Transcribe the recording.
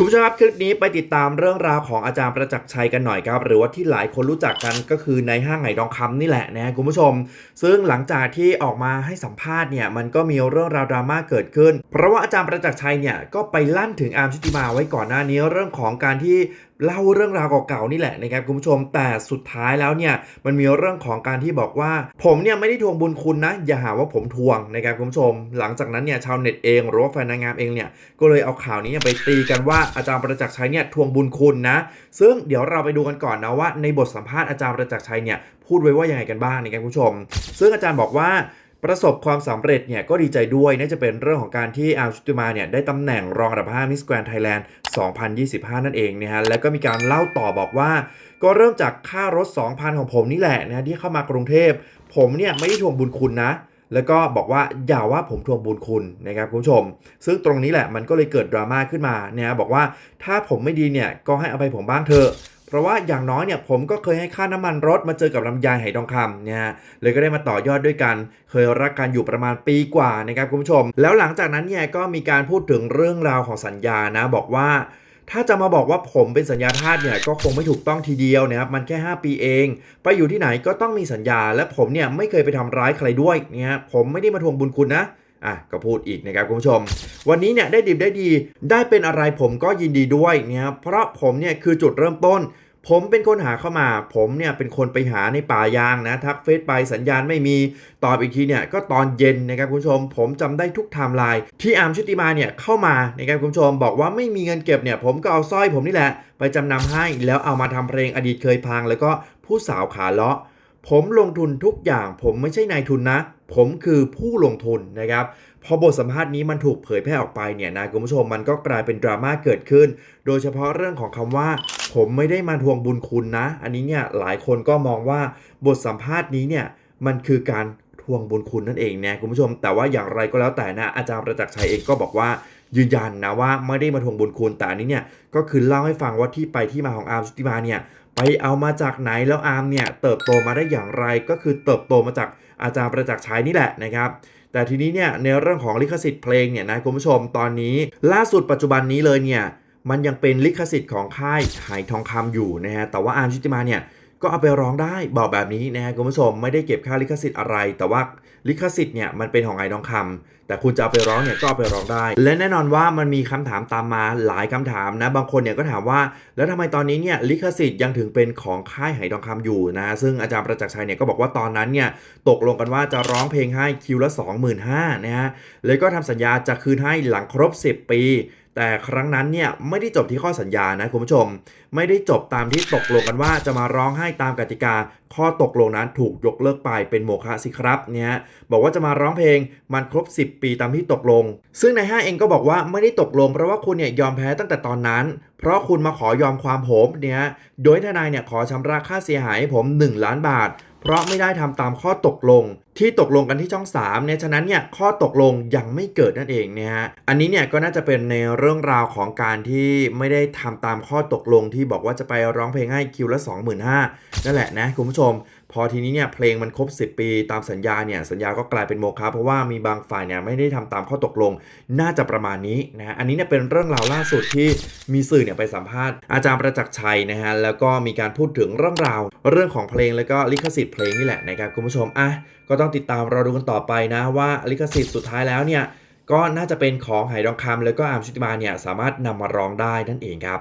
คุณผู้ชมครับคลิปนี้ไปติดตามเรื่องราวของอาจารย์ประจักษ์ชัยกันหน่อยครับ หรือว่าที่หลายคนรู้จักกันก็คือในห้างไหทองคำนี่แหละนะฮะคุณผู้ชม ซึ่งหลังจากที่ออกมาให้สัมภาษณ์เนี่ยมันก็มีเรื่องราวดราม่าเกิดขึ้น เพราะว่าอาจารย์ประจักษ์ชัยเนี่ยก็ไปลั่นถึงอาร์มชุติมาไว้ก่อนหน้านี้เรื่องของการที่ เล่าเรื่องราวเก่าๆนี่แหละนะครับคุณผู้ชมแต่สุดท้ายแล้วเนี่ยมันมีเรื่องของการที่บอกว่า ผมเนี่ยไม่ได้ทวงบุญคุณนะ อย่าหาว่าผมทวงนะครับคุณผู้ชม หลังจากนั้นเนี่ยชาวเน็ตเองหรือว่าแฟนนางงามเองเนี่ยก็เลยเอาข่าวนี้ไปตีกันว่าอาจารย์ประจักษ์ชัยเนี่ยทวงบุญคุณนะ ซึ่งเดี๋ยวเราไปดูกันก่อนนะว่า ในบทสัมภาษณ์อาจารย์ประจักษ์ชัยเนี่ยพูดไว้ว่ายังไงกันบ้างนะครับคุณผู้ชม ซึ่งอาจารย์บอกว่า ประสบความสำเร็จเนี่ยก็ดีใจด้วยน่าจะเป็นเรื่องของการที่อาร์มชุติมาเนี่ยได้ตำแหน่งรองอันดับ 5 Miss Grand Thailand 2025 นั่นเองนะฮะแล้วก็มีการเล่าต่อบอกว่า ก็เริ่มจากค่ารถ 2,000 ของผมนี่แหละนะที่เข้ามากรุงเทพ ผมเนี่ยไม่ได้ทวงบุญคุณนะ แล้วก็บอกว่าอย่าว่าผมทวงบุญคุณนะครับคุณผู้ชม ซึ่งตรงนี้แหละมันก็เลยเกิดดราม่าขึ้นมาเนี่ยบอกว่าถ้าผมไม่ดีเนี่ยก็ให้อภัยผมบ้างเถอะ เพราะว่าอย่างน้อยเนี่ยผมก็เคยให้ค่าน้ำมันรถมาเจอกับลำไยไหทองคำเนี่ยเลยก็ได้มาต่อยอดด้วยกัน เคยรักกันอยู่ประมาณปีกว่านะครับคุณผู้ชม แล้วหลังจากนั้นเนี่ยก็มีการพูดถึงเรื่องราวของสัญญานะบอกว่าถ้าจะมาบอกว่าผมเป็นสัญญาทาสเนี่ยก็คงไม่ถูกต้องทีเดียวนะครับมันแค่ 5 ปีเอง ไปอยู่ที่ไหนก็ต้องมีสัญญา และผมเนี่ยไม่เคยไปทำร้ายใครด้วยเนี่ยผมไม่ได้มาทวงบุญคุณนะ อะก็พูดอีกนะครับคุณผู้ชม วันนี้เนี่ยได้ดิบได้ดี ได้เป็นอะไรผมก็ยินดีด้วยเนี่ยครับเพราะผมเนี่ยคือจุดเริ่มต้น ผมเป็นคนหาเข้ามา ผมเนี่ยเป็นคนไปหาในป่ายางนะทักเฟซไปสัญญาณไม่มีตอบอีกทีเนี่ยก็ตอนเย็นนะครับคุณผู้ชม ผมจำได้ทุกไทม์ไลน์ที่อาร์มชุติมาเนี่ยเข้ามานะครับคุณผู้ชม บอกว่าไม่มีเงินเก็บเนี่ยผมก็เอาสร้อยผมนี่แหละ ไปจำนำให้แล้วเอามาทำเพลงอดีตเคยพัง แล้วก็ผู้สาวขาเลาะ ผมลงทุนทุกอย่างผมไม่ใช่นายทุนนะ ผมคือผู้ลงทุนนะครับ พอบทสัมภาษณ์นี้มันถูกเผยแพร่ออกไปเนี่ยนะคุณผู้ชมมันก็กลายเป็นดราม่าเกิดขึ้น โดยเฉพาะเรื่องของคำว่า ผมไม่ได้มาทวงบุญคุณนะ อันนี้เนี่ยหลายคนก็มองว่าบทสัมภาษณ์นี้เนี่ยมันคือการทวงบุญคุณนั่นเองนะคุณผู้ชม แต่ว่าอย่างไรก็แล้วแต่นะอาจารย์ประจักษ์ชัยเองก็บอกว่ายืนยันนะว่าไม่ได้มาทวงบุญคุณแต่อันนี้เนี่ยก็คือเล่าให้ฟังว่าที่ไปที่มาของอาร์มชุติมาเนี่ย ไปเอามาจากไหนแล้วอาร์มเนี่ยเติบโตมาได้อย่างไรก็คือเติบโตมาจากอาจารย์ประจักษ์ชัยนี่แหละนะครับแต่ทีนี้เนี่ยในเรื่องของลิขสิทธิ์เพลงเนี่ยนะคุณผู้ชมตอนนี้ ล่าสุดปัจจุบันนี้เลยเนี่ยมันยังเป็นลิขสิทธิ์ของค่ายไหทองคำอยู่นะฮะแต่ว่าอาร์มชุติมาเนี่ย ก็เอาไปร้องได้บอกแบบนี้นะฮะคุณผู้ชมไม่ได้เก็บค่าลิขสิทธิ์อะไร แต่ว่าลิขสิทธิ์เนี่ยมันเป็นของไหทองคำแต่คุณจะเอาไปร้องเนี่ยก็เอาไปร้องได้ และแน่นอนว่ามันมีคำถามตามมาหลายคำถามนะบางคนเนี่ยก็ถามว่า แล้วทำไมตอนนี้เนี่ยลิขสิทธิ์ยังถึงเป็นของค่ายไหทองคำอยู่นะซึ่งอาจารย์ประจักษ์ชัยเนี่ยก็บอกว่าตอนนั้นเนี่ยตกลงกันว่าจะร้องเพลงให้คิวละ 25,000นะฮะเลยก็ทำสัญญาจะคืนให้หลังครบ 10 ปี แต่ครั้งนั้นเนี่ยไม่ได้จบที่ข้อสัญญานะคุณผู้ชม ไม่ได้จบตามที่ตกลงกันว่าจะมาร้องให้ตามกติกา ข้อตกลงนั้นถูกยกเลิกไปเป็นโมฆะสิครับเนี่ยบอกว่าจะมาร้องเพลงมันครบ 10 ปีตามที่ตกลง ซึ่งในห้าเองก็บอกว่าไม่ได้ตกลงเพราะว่าคุณเนี่ยยอมแพ้ตั้งแต่ตอนนั้น เพราะคุณมาขอยอมความผมเนี่ยโดยทนายเนี่ยขอชำระค่าเสียหายให้ผม 1 ล้านบาท เพราะไม่ได้ทำตามข้อตกลง ที่ตกลงกันที่ช่อง3เนี่ยฉะนั้นเนี่ยข้อตกลงยังไม่เกิดนั่นเองเนี่ยฮะอันนี้เนี่ยก็น่าจะเป็นในเรื่องราวของการที่ไม่ได้ทำตามข้อตกลงที่บอกว่าจะไปร้องเพลงให้คิวละ 25,000นั่นแหละนะคุณผู้ชม พอทีนี้เนี่ยเพลงมันครบ 10 ปีตามสัญญาเนี่ยสัญญาก็กลายเป็นโมฆะเพราะว่ามีบางฝ่ายเนี่ยไม่ได้ทำตามข้อตกลง น่าจะประมาณนี้นะอันนี้เนี่ยเป็นเรื่องราวล่าสุดที่มีสื่อเนี่ยไปสัมภาษณ์อาจารย์ประจักษ์ชัยนะฮะแล้วก็มีการพูดถึงเรื่องราว เรื่องของเพลงแล้วก็ลิขสิทธิเพลงนี่แหละนะครับคุณผู้ชมอะก็ต้องติดตามเราดูกันต่อไปนะว่าลิขสิทธิ์สุดท้ายแล้วเนี่ยก็น่าจะเป็นของไหดองคำแล้วก็อามชุติมาเนี่ยสามารถนำมาร้องได้นั่นเองครับ